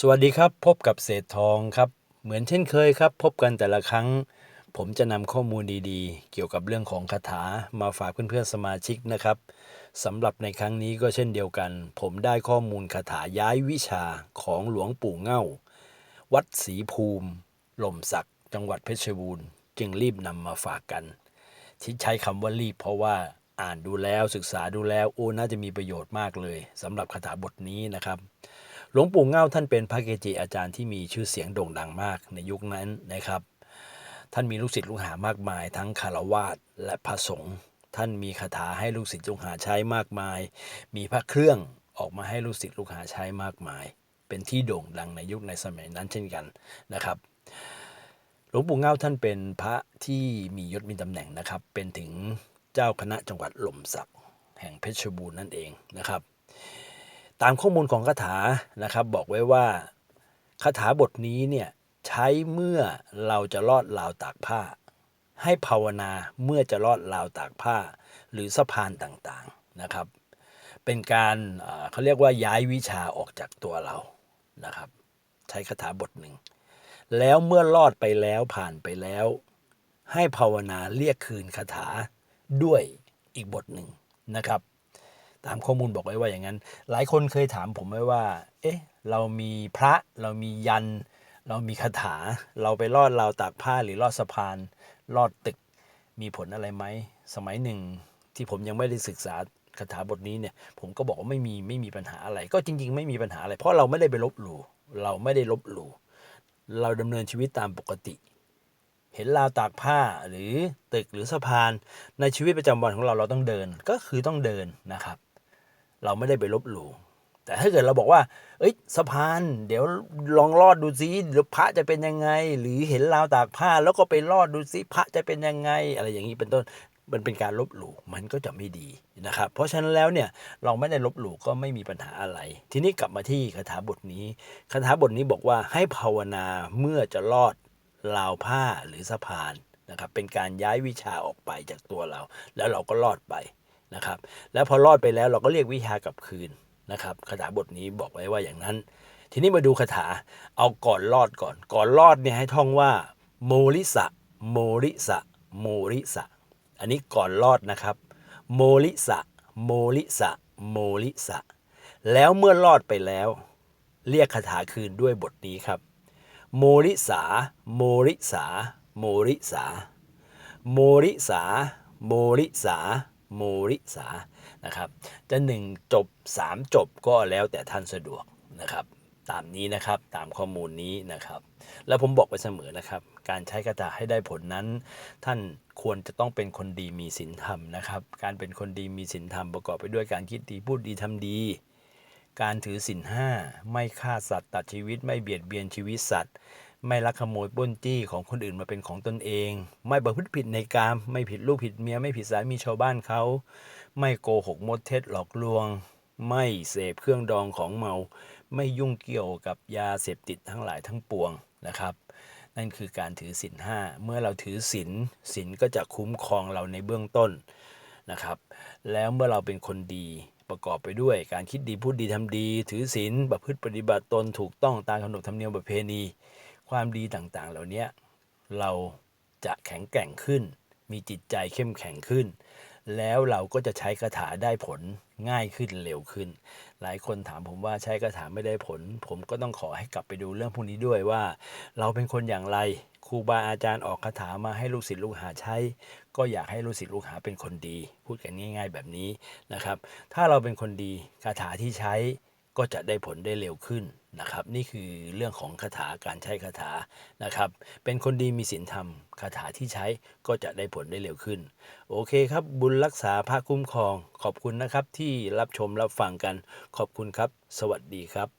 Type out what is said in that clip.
สวัสดีครับพบกับเศษทองครับ เหมือนเช่นเคยครับ พบกันแต่ละครั้ง ผมจะนำข้อมูลดีๆ เกี่ยวกับเรื่องของคาถามาฝากเพื่อนๆสมาชิกนะครับสำหรับในครั้งนี้ก็เช่นเดียวกัน ผมได้ข้อมูลคาถาย้ายวิชาของหลวงปู่เง่า วัดศรีภูมิหล่มสักจังหวัดเพชรบูรณ์ จึงรีบนำมาฝากกัน ที่ใช้คำว่ารีบเพราะว่าอ่านดูแล้วศึกษาดูแล้วโอ้น่าจะมีประโยชน์มากเลยสำหรับคาถาบทนี้นะครับ หลวงปู่เง่าท่านเป็นพระเกจิอาจารย์ที่มีชื่อเสียงโด่งดังมากในยุคนั้นนะครับ ท่านมีลูกศิษย์ลูกหามากมาย ทั้งคารวาสและพระสงฆ์ท่านมีคาถาให้ลูกศิษย์ลูกหาใช้มากมาย มีพระเครื่องออกมาให้ลูกศิษย์ลูกหาใช้มากมาย เป็นที่โด่งดังในยุคในสมัยนั้นเช่นกันนะครับหลวงปู่เง่าท่านเป็นพระที่มียศมีตำแหน่งนะครับ เป็นถึงเจ้าคณะจังหวัดหล่มสักแห่งเพชรบูรณ์นั่นเองนะครับ ตามข้อมูลของคาถานะครับ บอกไว้ว่าคาถาบทนี้เนี่ยใช้เมื่อเราจะลอดราวตากผ้า ให้ภาวนาเมื่อจะลอดราวตากผ้า หรือสะพานต่างๆนะครับ เป็นการเขาเรียกว่าย้ายวิชาออกจากตัวเรานะครับ ใช้คาถาบทหนึ่ง แล้วเมื่อรอดไปแล้วผ่านไปแล้ว ให้ภาวนาเรียกคืนคาถาด้วยอีกบทหนึ่งนะครับ ตามข้อมูลบอกไว้ว่าอย่างนั้น หลายคนเคยถามผมไว้ว่า เอ๊ะ เรามีพระเรามียัน เรามีคาถา เราไปลอดราวตากผ้าหรือลอดสะพานลอดตึกมีผลอะไรไหม สมัยหนึ่งที่ผมยังไม่ได้ศึกษาคาถาบทนี้เนี่ย ผมก็บอกว่าไม่มีไม่มีปัญหาอะไร ก็จริง ๆ ไม่มีปัญหาอะไร เพราะเราไม่ได้ไปลบหลู่เราไม่ได้ลบหลู่เราดำเนินชีวิตตามปกติ เห็นราวตากผ้าหรือตึกหรือสะพานในชีวิตประจำวันของเราเราต้องเดินก็คือต้องเดินนะครับ เราไม่ได้ไปลบหลู่แต่ถ้าเกิดเราบอกว่า เอ้ยสะพาน เดี๋ยวลองลอดดูซิเดี๋ยวพระจะเป็นยังไง หรือเห็นราวตากผ้า แล้วก็ไปลอดดูซิพระจะเป็นยังไง อะไรอย่างนี้เป็นต้นมันเป็นการลบหลู่มันก็จะไม่ดีนะครับ เพราะฉะนั้นแล้วเนี่ยเราไม่ได้ลบหลู่ก็ไม่มีปัญหาอะไร ทีนี้กลับมาที่คาถาบทนี้คาถาบทนี้บอกว่าให้ภาวนาเมื่อจะลอดราวผ้าหรือสะพานนะครับเป็นการย้ายวิชาออกไปจากตัวเรา แล้วเราก็รอดไป นะครับ แล้วพอรอดไปแล้วเราก็เรียกวิชากลับคืนนะครับคาถาบทนี้บอกไว้ว่าอย่างนั้น ทีนี้มาดูคาถาเอาก่อนรอดก่อน ก่อนรอดเนี่ยให้ท่องว่าโมริสะโมริสะโมริสะอันนี้ก่อนรอดนะครับโมริสะโมริสะโมริสะแล้วเมื่อรอดไปแล้ว เรียกคาถาคืนด้วยบทนี้ครับโมริสาโมริสาโมริสาโมริสาโมริสา โมริสานะครับจะหนึ่งจบสามจบก็แล้วแต่ท่านสะดวกนะครับตามนี้นะครับตามข้อมูลนี้นะครับ แล้วผมบอกไปเสมอนะครับ การใช้คาถาษให้ได้ผลนั้น ท่านควรจะต้องเป็นคนดีมีศีลธรรมนะครับ การเป็นคนดีมีศีลธรรมประกอบไปด้วยการคิดดีพูดดีทำดี การถือศีลห้าไม่ฆ่าสัตว์ตัดชีวิตไม่เบียดเบียนชีวิตสัตว์ ไม่ลักขโมยปล้นจี้ของคนอื่นมาเป็นของตนเอง ไม่ประพฤติผิดในกามไม่ผิดลูกผิดเมียไม่ผิดสามีชาวบ้านเขา ไม่โกหกมดเท็จหลอกลวง ไม่เสพเครื่องดองของเมา ไม่ยุ่งเกี่ยวกับยาเสพติดทั้งหลายทั้งปวงนะครับ นั่นคือการถือศีลห้าเมื่อเราถือศีลศีลก็จะคุ้มครองเราในเบื้องต้นนะครับ แล้วเมื่อเราเป็นคนดีประกอบไปด้วยการคิดดีพูดดีทำดี ถือศีลประพฤติปฏิบัติตนถูกต้องตามขนบธรรมเนียมประเพณี ความดีต่างๆ เหล่านี้เราจะแข็งแกร่งขึ้น มีจิตใจเข้มแข็งขึ้น แล้วเราก็จะใช้คาถาได้ผลง่ายขึ้นเร็วขึ้น หลายคนถามผมว่าใช้คาถาไม่ได้ผล ผมก็ต้องขอให้กลับไปดูเรื่องพวกนี้ด้วยว่า เราเป็นคนอย่างไรครูบาอาจารย์ออกคาถามาให้ลูกศิษย์ลูกหาใช้ ก็อยากให้ลูกศิษย์ลูกหาเป็นคนดี พูดกันง่าย ๆ แบบนี้นะครับ ถ้าเราเป็นคนดีคาถาที่ใช้ ก็จะได้ผลได้เร็วขึ้นนะครับ นี่คือเรื่องของคาถาการใช้คาถานะครับ เป็นคนดีมีศีลธรรมคาถาที่ใช้ก็จะได้ผลได้เร็วขึ้น โอเคครับ บุญรักษาพระคุ้มครอง ขอบคุณนะครับที่รับชมรับฟังกัน ขอบคุณครับ สวัสดีครับ